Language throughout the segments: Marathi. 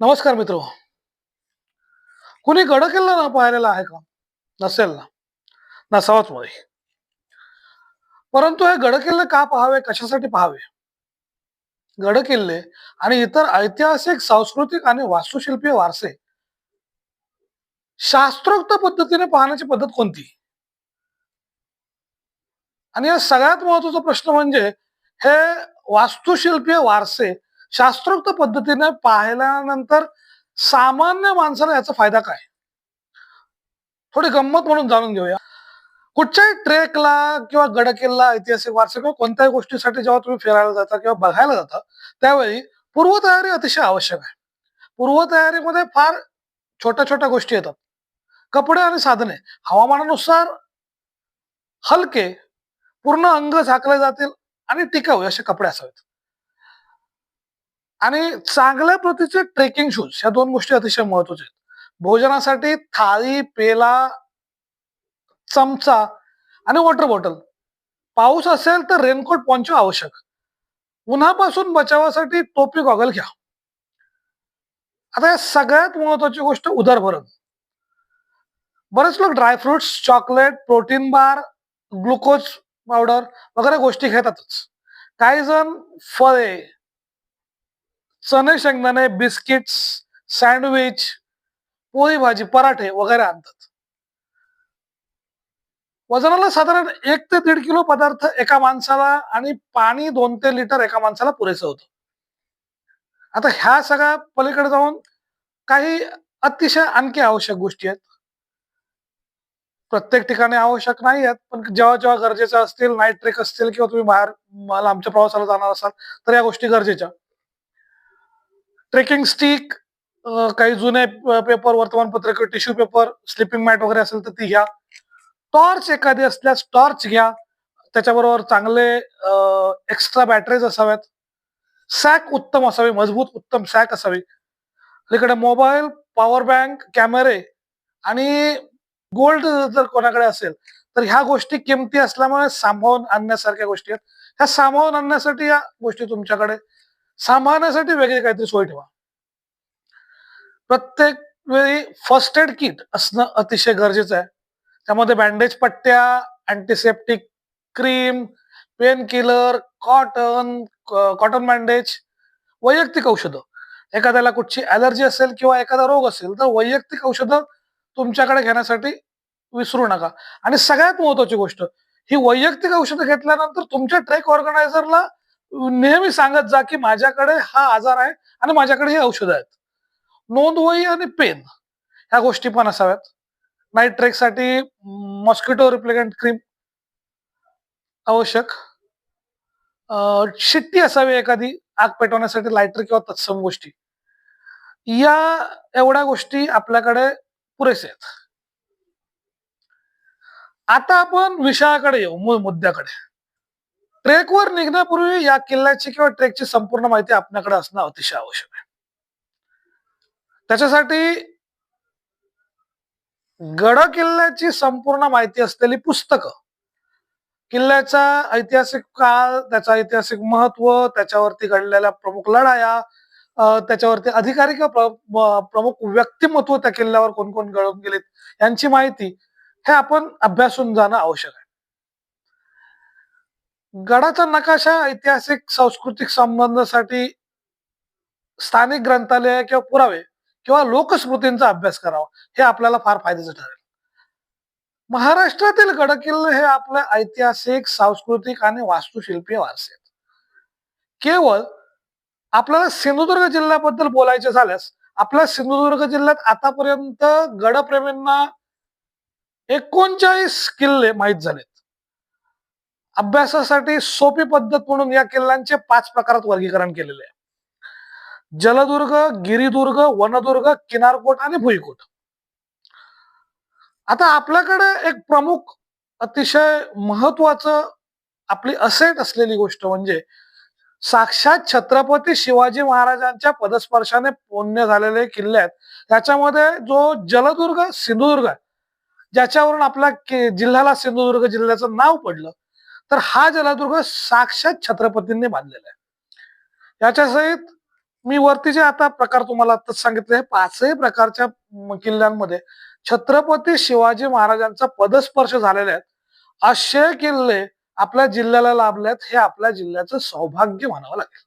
नमस्कार मित्र. कुणी गडकिल्ला ना पाहिलेला आहे का? नसेल ना. नसावाच मुळे परंतु हे गडकिल्ले का पाहावे? कशासाठी पाहावे? गडकिल्ले आणि इतर ऐतिहासिक सांस्कृतिक आणि वास्तुशिल्पीय वारसे शास्त्रोक्त पद्धतीने पाहण्याची पद्धत कोणती? आणि या सगळ्यात महत्त्वाचा प्रश्न म्हणजे हे वास्तुशिल्पीय वारसे शास्त्रोक्त पद्धतीने पाहिल्यानंतर सामान्य माणसाला याचा फायदा काय? थोडी गंमत म्हणून जाणून घेऊया. कुठच्याही ट्रेकला किंवा गडकिल्ला ऐतिहासिक वारसा किंवा कोणत्याही गोष्टीसाठी जेव्हा तुम्ही फिरायला जाता किंवा बघायला जाता त्यावेळी पूर्वतयारी अतिशय आवश्यक आहे. पूर्वतयारीमध्ये फार छोट्या छोट्या गोष्टी येतात. कपडे आणि साधने हवामानानुसार हलके पूर्ण अंग झाकले जातील आणि टिकाऊ असे कपडे असावेत. आणि चांगल्या प्रतीचे ट्रेकिंग शूज ह्या दोन गोष्टी अतिशय महत्त्वाच्या आहेत. भोजनासाठी थाळी पेला चमचा आणि वॉटर बॉटल पाऊस असेल तर रेनकोट पॉन्चो आवश्यक. उन्हापासून बचावासाठी टोपी गॉगल घ्या. आता या सगळ्यात महत्वाची गोष्ट उदरभरण. बरेच लोक dry fruits chocolate protein bar glucose powder वगैरे गोष्टी घेतातच. काही जण फळे चणे शेंगदाणे बिस्किट्स सँडविच पोळी भाजी पराठे वगैरे आणतात. वजनाला साधारण एक ते दीड किलो पदार्थ एका माणसाला आणि पाणी दोन ते लिटर एका माणसाला पुरेसं होतं. आता ह्या सगळ्या पलीकडे जाऊन काही अतिशय आणखी आवश्यक गोष्टी आहेत. प्रत्येक ठिकाणी आवश्यक नाही आहेत पण जेव्हा जेव्हा गरजेच्या असतील नाईट ट्रेक असतील किंवा तुम्ही बाहेर मला आमच्या प्रवासाला जाणार असाल तर या गोष्टी गरजेच्या. ट्रेकिंग स्टिक काही जुने पेपर वर्तमानपत्र किंवा टिश्यू पेपर स्लिपिंग मॅट वगैरे असेल तर ती घ्या. टॉर्च एखादी असल्यास टॉर्च घ्या. त्याच्याबरोबर चांगले एक्स्ट्रा बॅटरीज असाव्यात. सॅक उत्तम असावी मजबूत उत्तम सॅक असावी. इकडे मोबाईल पॉवर बँक कॅमेरे आणि गोल्ड जर कोणाकडे असेल तर ह्या गोष्टी किमती असल्यामुळे सांभाळून आणण्यासारख्या गोष्टी आहेत. ह्या सांभाळून आणण्यासाठी या गोष्टी तुमच्याकडे. सांभाळण्यासाठी वेगळी काहीतरी सोय ठेवा. प्रत्येक वेळी फर्स्ट एड किट असणं अतिशय गरजेचं आहे. त्यामध्ये बँडेज पट्ट्या antiseptic cream pain killer cotton cotton bandage वैयक्तिक औषधं. एखाद्याला कुठची ॲलर्जी असेल किंवा एखादा रोग असेल तर वैयक्तिक औषधं तुमच्याकडे घेण्यासाठी विसरू नका. आणि सगळ्यात महत्वाची गोष्ट ही वैयक्तिक औषधं घेतल्यानंतर तुमच्या ट्रेक ऑर्गनायझरला नेहमी सांगत जा की माझ्याकडे हा आजार आहे आणि माझ्याकडे ही औषधं आहेत. नोंदवही आणि पेन ह्या गोष्टी पण असाव्यात. नाईट ट्रेकसाठी मॉस्किटो रिप्लेगंट क्रीम आवश्यक. शिट्टी असावी एखादी आग पेटवण्यासाठी लायटर किंवा तत्सम गोष्टी. या एवढ्या गोष्टी आपल्याकडे पुरेसे आहेत. आता आपण विषयाकडे येऊ मूळ मुद्द्याकडे. ट्रेकवर निघण्यापूर्वी या किल्ल्याची किंवा ट्रेकची संपूर्ण माहिती आपल्याकडे असणं अतिशय आवश्यक आहे. त्याच्यासाठी गड किल्ल्याची संपूर्ण माहिती असलेली पुस्तकं किल्ल्याचा ऐतिहासिक काळ त्याचा ऐतिहासिक महत्त्व त्याच्यावरती घडलेल्या प्रमुख लढाया त्याच्यावरती अधिकारी किंवा प्रमुख व्यक्तिमत्व त्या किल्ल्यावर कोण कोण गळून गेलेत यांची माहिती हे आपण अभ्यासून जाणं आवश्यक आहे. गडाचा नकाशा ऐतिहासिक सांस्कृतिक संबंधासाठी स्थानिक ग्रंथालय किंवा पुरावे किंवा लोकस्मृतींचा अभ्यास करावा हे आपल्याला फार फायद्याचं ठरेल. महाराष्ट्रातील गडकिल्ले हे आपले ऐतिहासिक सांस्कृतिक आणि वास्तुशिल्पीय वारसे आहेत. केवळ आपल्याला सिंधुदुर्ग जिल्ह्याबद्दल बोलायचे झाल्यास आपल्या सिंधुदुर्ग जिल्ह्यात आतापर्यंत गडप्रेमींना एकोणचाळीस किल्ले माहीत झालेत. अभ्यासासाठी सोपी पद्धत म्हणून या किल्ल्यांचे पाच प्रकारात वर्गीकरण केलेले आहे. जलदुर्ग गिरिदुर्ग वनदुर्ग किनारकोट आणि भुईकोट. आता आपल्याकडे एक प्रमुख अतिशय महत्वाचं आपली असेट असलेली गोष्ट म्हणजे साक्षात छत्रपती शिवाजी महाराजांच्या पदस्पर्शाने पुण्य झालेले किल्ले आहेत. त्याच्यामध्ये जो जलदुर्ग सिंधुदुर्ग आहे ज्याच्यावरून आपल्या जिल्ह्याला सिंधुदुर्ग जिल्ह्याचं नाव पडलं. तर हा जलदुर्ग साक्षात छत्रपतींनी बांधलेला आहे. याच्या सहित मी वरती जे आता प्रकार तुम्हाला आताच सांगितले हे पाचही प्रकारच्या किल्ल्यांमध्ये छत्रपती शिवाजी महाराजांचा पदस्पर्श झालेले आहेत. असे किल्ले आपल्या जिल्ह्याला लाभलेत हे आपल्या जिल्ह्याचं सौभाग्य म्हणावं लागेल.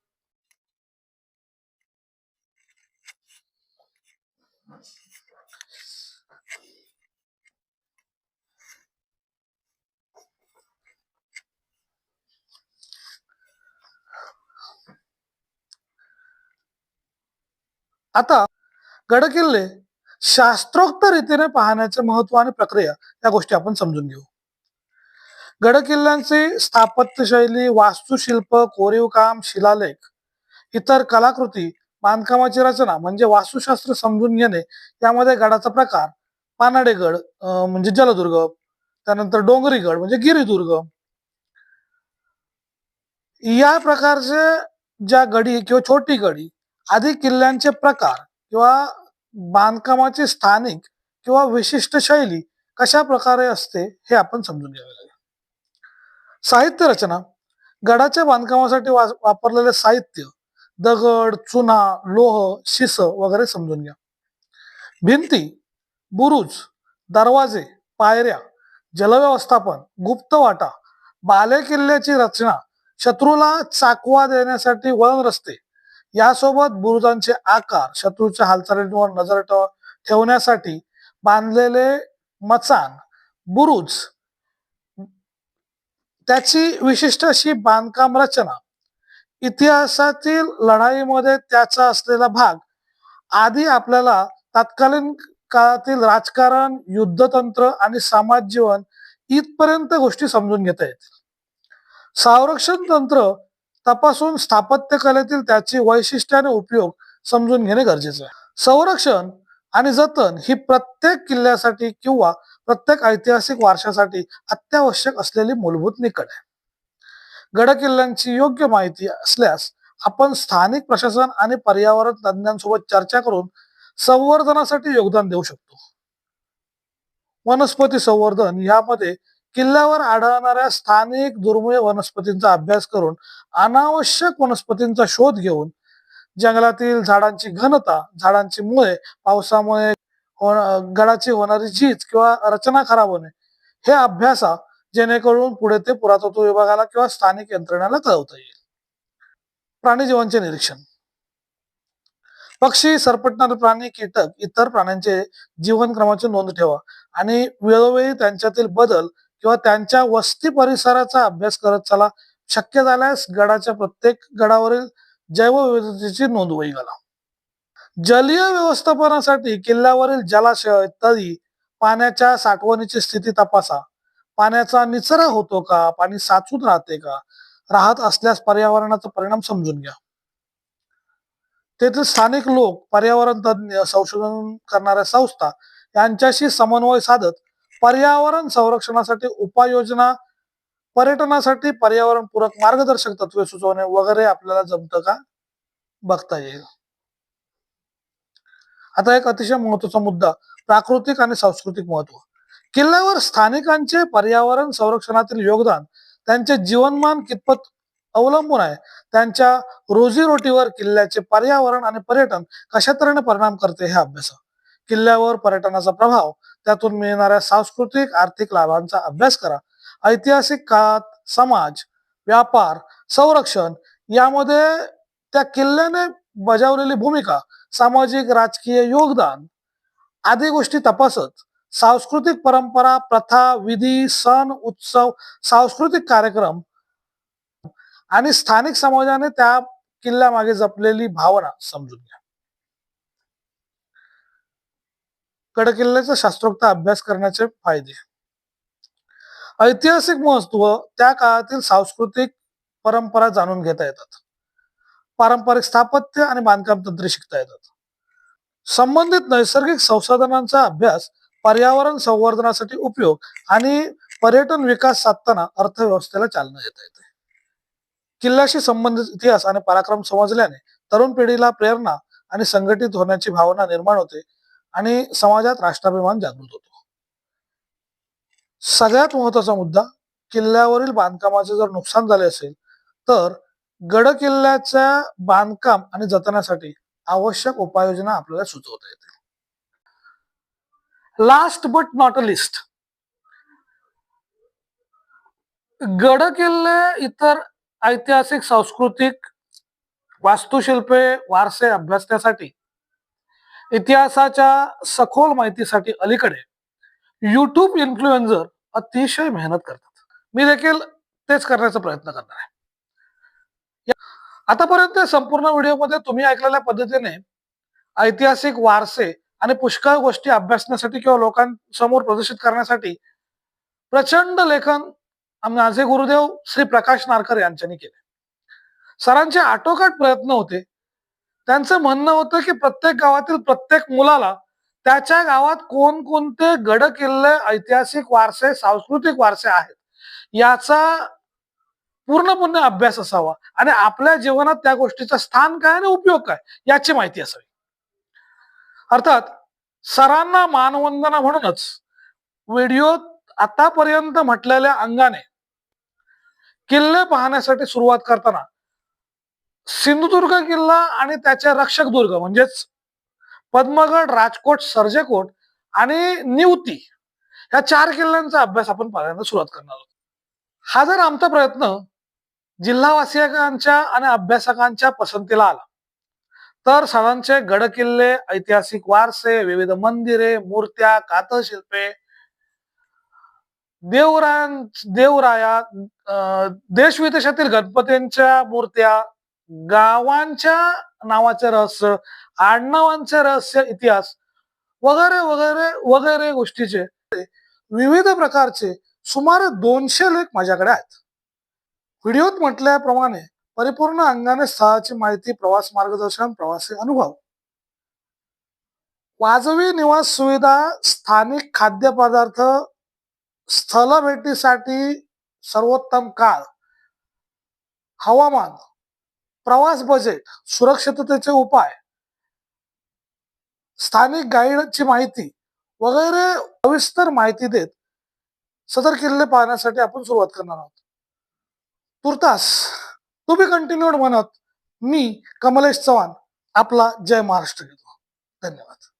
आता गडकिल्ले शास्त्रोक्त रीतीने पाहण्याचे महत्त्व आणि प्रक्रिया या गोष्टी आपण समजून घेऊ. गडकिल्ल्यांची स्थापत्यशैली वास्तुशिल्प कोरीव काम शिलालेख इतर कलाकृती बांधकामाची रचना म्हणजे वास्तुशास्त्र समजून घेणे यामध्ये गडाचा प्रकार पानाडे गड म्हणजे जलदुर्ग त्यानंतर डोंगरी गड म्हणजे गिरिदुर्ग. या प्रकारचे ज्या गडी किंवा छोटी गडी आदी किल्ल्यांचे प्रकार किंवा बांधकामाचे स्थानिक किंवा विशिष्ट शैली कशा प्रकारे असते हे आपण समजून घ्यावे लागेल. साहित्य रचना. गडाच्या बांधकामासाठी वा- वापरलेले साहित्य दगड चुना लोह शिस वगैरे समजून घ्या. भिंती बुरुज दरवाजे पायऱ्या जलव्यवस्थापन गुप्त वाटा बाले किल्ल्याची रचना शत्रूला चाकवा देण्यासाठी वळण रस्ते यासोबत बुरुजांचे आकार शत्रूच्या हालचालींवर नजर ठेवण्यासाठी बांधलेले मचान बुरुज त्याची विशिष्ट अशी बांधकाम रचना. इतिहासातील लढाईमध्ये त्याचा असलेला भाग आधी आपल्याला तत्कालीन काळातील राजकारण युद्धतंत्र आणि समाज जीवन इथपर्यंत गोष्टी समजून घेता येतील. संरक्षण तंत्र तपासून स्थापत्य कलेतील त्याची वैशिष्ट्य आणि उपयोग समजून घेणे गरजेचे आहे. संरक्षण आणि जतन ही प्रत्येक किल्ल्यासाठी किंवा प्रत्येक ऐतिहासिक वारशासाठी अत्यावश्यक असलेली मूलभूत निकड आहे. गडकिल्ल्यांची योग्य माहिती असल्यास आपण स्थानिक प्रशासन आणि पर्यावरण तज्ञांसोबत चर्चा करून संवर्धनासाठी योगदान देऊ शकतो. वनस्पती संवर्धन यामध्ये किल्ल्यावर आढळणाऱ्या स्थानिक दुर्मिळ वनस्पतींचा अभ्यास करून अनावश्यक वनस्पतींचा शोध घेऊन जंगलातील झाडांची घनता झाडांची मुळे पावसामुळे गडाची होणारी झीज किंवा रचना खराब होणे हे अभ्यासा जेणेकरून पुढे ते पुरातत्व विभागाला किंवा स्थानिक यंत्रणेला कळवता येईल. प्राणी जीवांचे निरीक्षण. पक्षी सरपटणारे प्राणी कीटक इतर प्राण्यांचे जीवनक्रमाची नोंद ठेवा आणि वेळोवेळी त्यांच्यातील बदल किंवा त्यांच्या वस्ती परिसराचा अभ्यास करत चला. शक्य झाल्यास गडाच्या प्रत्येक गडावरील जैवविविधतेची नोंद नोंदवही घाला जलीय व्यवस्थापनासाठी किल्ल्यावरील जलाशय तळी पाण्याच्या साठवणीची स्थिती तपासा. पाण्याचा निचरा होतो का? पाणी साचून राहते का? राहत असल्यास पर्यावरणाचा परिणाम समजून घ्या. तेथील स्थानिक लोक पर्यावरण तज्ज्ञ संशोधन करणाऱ्या संस्था यांच्याशी समन्वय साधत पर्यावरण संरक्षणासाठी उपाययोजना पर्यटनासाठी पर्यावरणपूरक मार्गदर्शक तत्वे सुचवणे वगैरे आपल्याला जमतं का? बघता येईल. आता एक अतिशय महत्त्वाचा मुद्दा प्राकृतिक आणि सांस्कृतिक महत्त्व किल्ल्यावर स्थानिकांचे पर्यावरण संरक्षणातील योगदान त्यांचे जीवनमान कितपत अवलंबून आहे? त्यांच्या रोजीरोटीवर किल्ल्याचे पर्यावरण आणि पर्यटन कशा तऱ्हेने परिणाम करते हे अभ्यास. किल्ल्यावर पर्यटनाचा प्रभाव त्यातून मिळणाऱ्या सांस्कृतिक आर्थिक लाभांचा अभ्यास करा. ऐतिहासिक काळात समाज व्यापार संरक्षण यामध्ये त्या किल्ल्याने बजावलेली भूमिका सामाजिक राजकीय योगदान आदी गोष्टी तपासत सांस्कृतिक परंपरा प्रथा विधी सण उत्सव सांस्कृतिक कार्यक्रम आणि स्थानिक समाजाने त्या किल्ल्यामागे जपलेली भावना समजून घ्या. गडकिल्ल्याचा शास्त्रोक्त अभ्यास करण्याचे फायदे. ऐतिहासिक महत्त्व त्या काळातील सांस्कृतिक परंपरा जाणून घेता येतात. पारंपरिक स्थापत्य आणि बांधकाम तंत्र शिकता येतात. संबंधित नैसर्गिक संसाधनांचा अभ्यास पर्यावरण संवर्धनासाठी उपयोग आणि पर्यटन विकास साधताना अर्थव्यवस्थेला चालना देता येते. किल्ल्याशी संबंधित इतिहास आणि पराक्रम समजल्याने तरुण पिढीला प्रेरणा आणि संघटित होण्याची भावना निर्माण होते. आणि समाजात राष्ट्राभिमान जागृत होतो. सगळ्यात महत्त्वाचा मुद्दा किल्ल्यावरील बांधकामाचे जर नुकसान झाले असेल तर गड किल्ल्याच्या बांधकाम आणि जतनासाठी आवश्यक उपाययोजना आपल्याला सुचवता येतील. Last but not a list गड किल्ले इतर ऐतिहासिक सांस्कृतिक वास्तुशिल्पे वारसे अभ्यासण्यासाठी इतिहासाच्या सखोल माहितीसाठी अलीकडे युट्यूब इन्फ्लुएन्झर अतिशय मेहनत करतात. मी देखील तेच करण्याचा प्रयत्न करणार आहे. आतापर्यंत संपूर्ण व्हिडिओमध्ये तुम्ही ऐकलेल्या पद्धतीने ऐतिहासिक वारसे आणि पुष्कळ गोष्टी अभ्यासण्यासाठी किंवा लोकांसमोर प्रदर्शित करण्यासाठी प्रचंड लेखन माझे गुरुदेव श्री प्रकाश नारकर यांच्यानी केले. सरांचे आटोकाट प्रयत्न होते. त्यांचं म्हणणं होतं की प्रत्येक गावातील प्रत्येक मुलाला त्याच्या गावात कोणकोणते गड किल्ले ऐतिहासिक वारसे सांस्कृतिक वारसे आहेत याचा पूर्णपणे अभ्यास असावा. आणि आपल्या जीवनात त्या गोष्टीचं स्थान काय आणि उपयोग काय याची माहिती असावी. अर्थात सरांना मानवंदना म्हणूनच व्हिडिओत आतापर्यंत म्हटलेल्या अंगाने किल्ले पाहण्यासाठी सुरुवात करताना सिंधुदुर्ग किल्ला आणि त्याचे रक्षक दुर्ग म्हणजेच पद्मगड राजकोट सर्जेकोट आणि निवती या चार किल्ल्यांचा अभ्यास आपण पाहण्याला सुरुवात करणार आहोत. हा जर आमचा प्रयत्न जिल्हावासियांच्या आणि अभ्यासकांच्या पसंतीला आला तर सणांचे गड किल्ले ऐतिहासिक वारसे विविध मंदिरे मूर्त्या कातशिल्पे देवरायां देवराया अं, देश विदेशातील गणपतींच्या मूर्त्या गावांच्या नावाचे रहस्य आडनावांचे रहस्य इतिहास वगैरे वगैरे वगैरे गोष्टीचे विविध प्रकारचे सुमारे दोनशे लेख माझ्याकडे आहेत. व्हिडिओत म्हटल्याप्रमाणे परिपूर्ण अंगाने स्थळाची माहिती प्रवास मार्गदर्शन प्रवासी अनुभव. वाजवी निवास सुविधा स्थानिक खाद्यपदार्थ स्थल भेटीसाठी सर्वोत्तम काळ. हवामान. प्रवास बजेट सुरक्षिततेचे उपाय स्थानिक गाईडची माहिती वगैरे सविस्तर माहिती देत सदर किल्ले पाहण्यासाठी आपण सुरुवात करणार आहोत. तुर्तास तुम्ही कंटिन्यूड म्हणत मी कमलेश चव्हाण आपला जय महाराष्ट्र घेतो. धन्यवाद.